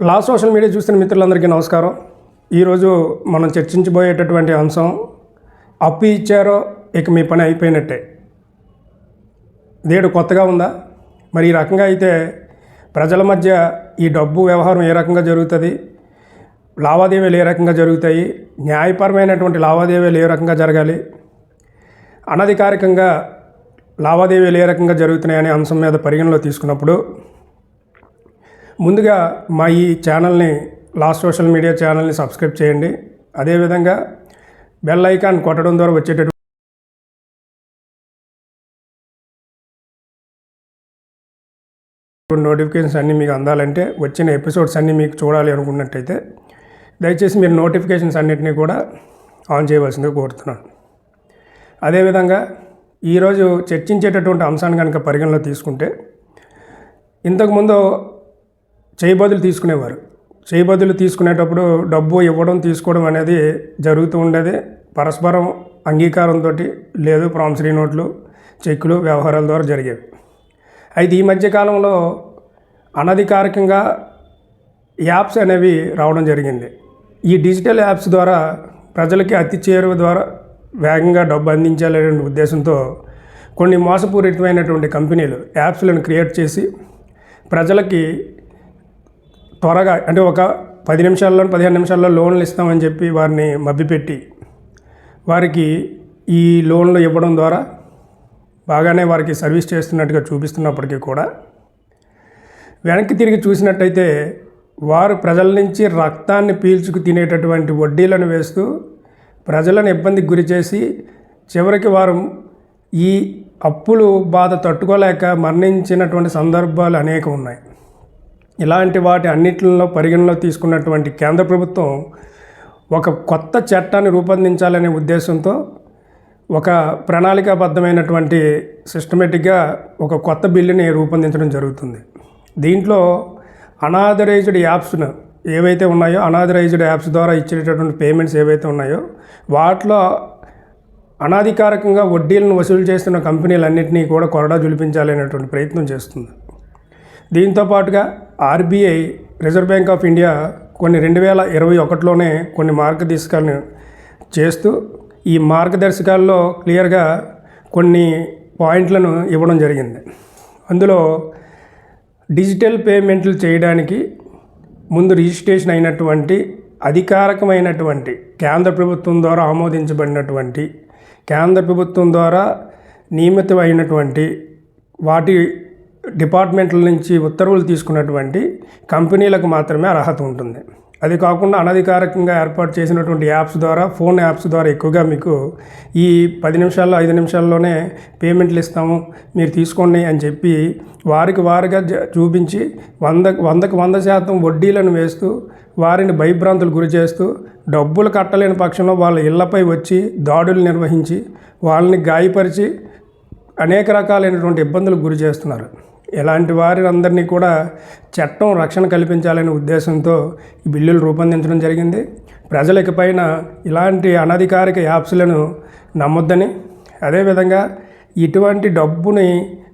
లా social media చూసిన మిత్రులందరికీ నమస్కారం. ఈరోజు మనం చర్చించబోయేటటువంటి అంశం అప్పు ఇచ్చారో ఇక మీ పని అయిపోయినట్టే. నేడు కొత్తగా ఉందా? మరి ఈ రకంగా అయితే ప్రజల మధ్య ఈ డబ్బు వ్యవహారం ఏ రకంగా జరుగుతుంది? లావాదేవీలు ఏ రకంగా జరుగుతాయి? న్యాయపరమైనటువంటి లావాదేవీలు ఏ రకంగా జరగాలి? అనధికారికంగా లావాదేవీలు ఏ రకంగా జరుగుతున్నాయనే అంశం మీద పరిగణలో తీసుకున్నప్పుడు ముందుగా మా ఈ ఛానల్ని లాస్ట్ సోషల్ మీడియా ఛానల్ని సబ్స్క్రైబ్ చేయండి. అదేవిధంగా బెల్ ఐకాన్ కొట్టడం ద్వారా వచ్చేటటువంటి నోటిఫికేషన్స్ అన్నీ మీకు అందాలంటే వచ్చిన ఎపిసోడ్స్ అన్నీ మీకు చూడాలి అనుకున్నట్టయితే దయచేసి మీరు నోటిఫికేషన్స్ అన్నింటినీ కూడా ఆన్ చేయవలసిందిగా కోరుతున్నాను. అదేవిధంగా ఈరోజు చర్చించేటటువంటి అంశాన్ని కనుక పరిగణలో తీసుకుంటే ఇంతకుముందు చేయబదులు తీసుకునేవారు. చేయబదులు తీసుకునేటప్పుడు డబ్బు ఇవ్వడం తీసుకోవడం అనేది జరుగుతూ ఉండేది. పరస్పరం అంగీకారంతో లేదు ప్రామిసరీ నోట్లు చెక్కులు వ్యవహారాల ద్వారా జరిగేవి. అయితే ఈ మధ్యకాలంలో అనధికారికంగా యాప్స్ అనేవి రావడం జరిగింది. ఈ డిజిటల్ యాప్స్ ద్వారా ప్రజలకి అతి చేరువ ద్వారా వేగంగా డబ్బు అందించాలనే ఉద్దేశంతో కొన్ని మోసపూరితమైనటువంటి కంపెనీలు యాప్స్లను క్రియేట్ చేసి ప్రజలకి త్వరగా అంటే ఒక పది నిమిషాల్లో పదిహేను నిమిషాల్లో లోన్లు ఇస్తామని చెప్పి వారిని మభ్యపెట్టి వారికి ఈ లోన్లు ఇవ్వడం ద్వారా బాగానే వారికి సర్వీస్ చేస్తున్నట్టుగా చూపిస్తున్నప్పటికీ కూడా వెనక్కి తిరిగి చూసినట్టయితే వారు ప్రజల నుంచి రక్తాన్ని పీల్చుకు తినేటటువంటి వడ్డీలను వేస్తూ ప్రజలను ఇబ్బందికి గురి చేసి చివరికి వారు ఈ అప్పులు బాధ తట్టుకోలేక మరణించినటువంటి సందర్భాలు అనేక ఉన్నాయి. ఇలాంటి వాటి అన్నింటిలో పరిగణలో తీసుకున్నటువంటి కేంద్ర ప్రభుత్వం ఒక కొత్త చట్టాన్ని రూపొందించాలనే ఉద్దేశంతో ఒక ప్రణాళికాబద్ధమైనటువంటి సిస్టమేటిక్గా ఒక కొత్త బిల్లుని రూపొందించడం జరుగుతుంది. దీంట్లో అనాథరైజ్డ్ యాప్స్ను ఏవైతే ఉన్నాయో అనాథరైజ్డ్ యాప్స్ ద్వారా ఇచ్చేటటువంటి పేమెంట్స్ ఏవైతే ఉన్నాయో వాటిలో అనాధికారికంగా వడ్డీలను వసూలు చేస్తున్న కంపెనీలన్నింటినీ కూడా కొరడా జులిపించాలనేటువంటి ప్రయత్నం చేస్తుంది. దీంతో పాటుగా RBI Reserve Bank of India కొన్ని రెండు వేల ఇరవై ఒకటిలోనే కొన్ని మార్గదర్శకాలను చేస్తూ ఈ మార్గదర్శకాల్లో క్లియర్గా కొన్ని పాయింట్లను ఇవ్వడం జరిగింది. అందులో డిజిటల్ పేమెంట్లు చేయడానికి ముందు రిజిస్ట్రేషన్ అయినటువంటి అధికారకమైనటువంటి కేంద్ర ప్రభుత్వం ద్వారా ఆమోదించబడినటువంటి కేంద్ర ప్రభుత్వం ద్వారా నియమితమైనటువంటి వాటి డిపార్ట్మెంట్ల నుంచి ఉత్తర్వులు తీసుకున్నటువంటి కంపెనీలకు మాత్రమే అర్హత ఉంటుంది. అది కాకుండా అనధికారికంగా ఏర్పాటు చేసినటువంటి యాప్స్ ద్వారా ఫోన్ యాప్స్ ద్వారా ఎక్కువగా మీకు ఈ పది నిమిషాల్లో ఐదు నిమిషాల్లోనే పేమెంట్లు ఇస్తాము మీరు తీసుకోండి అని చెప్పి వారికి వారిగా జ- చూపించి వంద వందకు వంద శాతం వడ్డీలను వేస్తూ వారిని భయభ్రాంతులు గురి చేస్తూ డబ్బులు కట్టలేని పక్షంలో వాళ్ళ ఇళ్ళపై వచ్చి దాడులు నిర్వహించి వాళ్ళని గాయపరిచి అనేక రకాలైనటువంటి ఇబ్బందులకు గురి చేస్తున్నారు. ఇలాంటి వారి అందరినీ కూడా చట్టం రక్షణ కల్పించాలనే ఉద్దేశంతో ఈ బిల్లులు రూపొందించడం జరిగింది. ప్రజలకి పైన ఇలాంటి అనధికారిక యాప్స్లను నమ్మొద్దని అదేవిధంగా ఇటువంటి డబ్బుని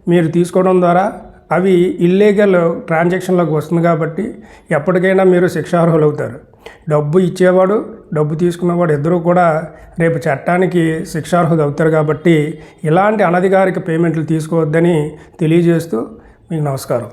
మీరు తీసుకోవడం ద్వారా అవి ఇల్లీగల్ ట్రాన్సాక్షన్లోకి వస్తుంది కాబట్టి ఎప్పటికైనా మీరు శిక్షార్హులు అవుతారు డబ్బు ఇచ్చేవాడు డబ్బు తీసుకున్నవాడు ఇద్దరూ కూడా రేపు చట్టానికి శిక్షార్హులు అవుతారు కాబట్టి ఇలాంటి అనధికారిక పేమెంట్లు తీసుకోవద్దని తెలియజేస్తూ మీకు నమస్కారం.